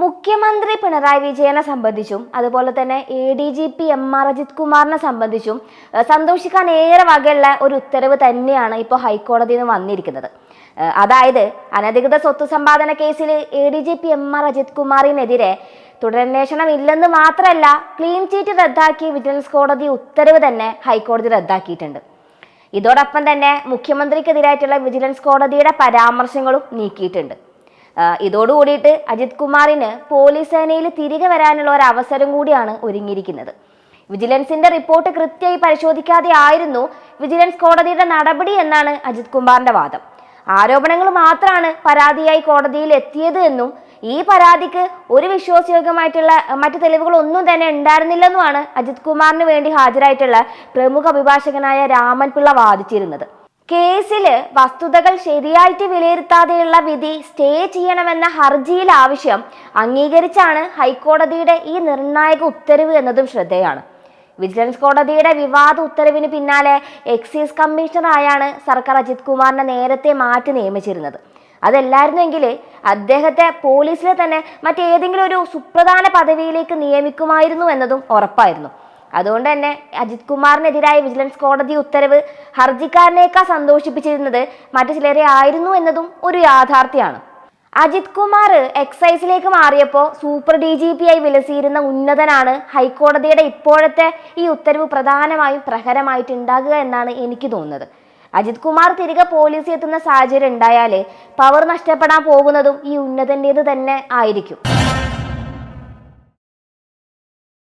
മുഖ്യമന്ത്രി പിണറായി വിജയനെ സംബന്ധിച്ചും അതുപോലെ തന്നെ A D G P M R Ajith കുമാറിനെ സംബന്ധിച്ചും സന്തോഷിക്കാൻ ഏറെ വകയുള്ള ഒരു ഉത്തരവ് തന്നെയാണ് ഇപ്പോൾ ഹൈക്കോടതിയിൽ നിന്ന് വന്നിരിക്കുന്നത്. അതായത് അനധികൃത സ്വത്ത് സമ്പാദന കേസിൽ A D G P M R Ajith കുമാറിനെതിരെ തുടരന്വേഷണം ഇല്ലെന്ന് മാത്രമല്ല ക്ലീൻ ചീറ്റ് റദ്ദാക്കി വിജിലൻസ് കോടതി ഉത്തരവ് തന്നെ ഹൈക്കോടതി റദ്ദാക്കിയിട്ടുണ്ട്. ഇതോടൊപ്പം തന്നെ മുഖ്യമന്ത്രിക്കെതിരായിട്ടുള്ള വിജിലൻസ് കോടതിയുടെ പരാമർശങ്ങളും നീക്കിയിട്ടുണ്ട്. ഇതോടുകൂടിയിട്ട് അജിത് കുമാറിന് പോലീസ് സേനയിൽ തിരികെ വരാനുള്ള ഒരു അവസരം കൂടിയാണ് ഒരുങ്ങിയിരിക്കുന്നത്. വിജിലൻസിന്റെ റിപ്പോർട്ട് കൃത്യമായി പരിശോധിക്കാതെ ആയിരുന്നു വിജിലൻസ് കോടതിയുടെ നടപടി എന്നാണ് അജിത് കുമാറിന്റെ വാദം. ആരോപണങ്ങൾ മാത്രമാണ് പരാതിയായി കോടതിയിൽ എത്തിയത് എന്നും ഈ പരാതിക്ക് ഒരു വിശ്വാസയോഗ്യമായിട്ടുള്ള മറ്റ് തെളിവുകളൊന്നും തന്നെ ഉണ്ടായിരുന്നില്ലെന്നുമാണ് അജിത് കുമാറിന് വേണ്ടി ഹാജരായിട്ടുള്ള പ്രമുഖ അഭിഭാഷകനായ രാമൻ പിള്ള വാദിച്ചിരുന്നത്. കേസിൽ വസ്തുതകൾ ശരിയായിട്ട് വിലയിരുത്താതെയുള്ള വിധി സ്റ്റേ ചെയ്യണമെന്ന ഹർജിയിൽ ആവശ്യം അംഗീകരിച്ചാണ് ഹൈക്കോടതിയുടെ ഈ നിർണായക ഉത്തരവ് എന്നതും ശ്രദ്ധേയമാണ് വിജിലൻസ് കോടതിയുടെ വിവാദ ഉത്തരവിന് പിന്നാലെ എക്സൈസ് കമ്മീഷണറായാണ് സർക്കാർ അജിത് കുമാറിനെ നേരത്തെ മാറ്റി നിയമിച്ചിരുന്നത്. അതല്ലായിരുന്നെങ്കിൽ അദ്ദേഹത്തെ പോലീസിലെ തന്നെ മറ്റേതെങ്കിലും ഒരു സുപ്രധാന പദവിയിലേക്ക് നിയമിക്കുമായിരുന്നു എന്നതും ഉറപ്പായിരുന്നു. അതുകൊണ്ട് തന്നെ അജിത് കുമാറിനെതിരായ വിജിലൻസ് കോടതി ഉത്തരവ് ഹർജിക്കാരനേക്കാൾ സന്തോഷിപ്പിച്ചിരുന്നത് മറ്റു ചിലരെ ആയിരുന്നു എന്നതും ഒരു യാഥാർത്ഥ്യമാണ്. അജിത് കുമാർ എക്സൈസിലേക്ക് മാറിയപ്പോൾ സൂപ്പർ ഡി ജി പി ആയി വിലസിയിരുന്ന ഉന്നതനാണ് ഹൈക്കോടതിയുടെ ഇപ്പോഴത്തെ ഈ ഉത്തരവ് പ്രധാനമായും പ്രഹരമായിട്ടുണ്ടാകുക എന്നാണ് എനിക്ക് തോന്നുന്നത്. അജിത് കുമാർ തിരികെ പോലീസിൽ എത്തുന്ന സാഹചര്യം ഉണ്ടായാൽ പവർ നഷ്ടപ്പെടാൻ പോകുന്നതും ഈ ഉന്നതന്റേത് തന്നെ ആയിരിക്കും.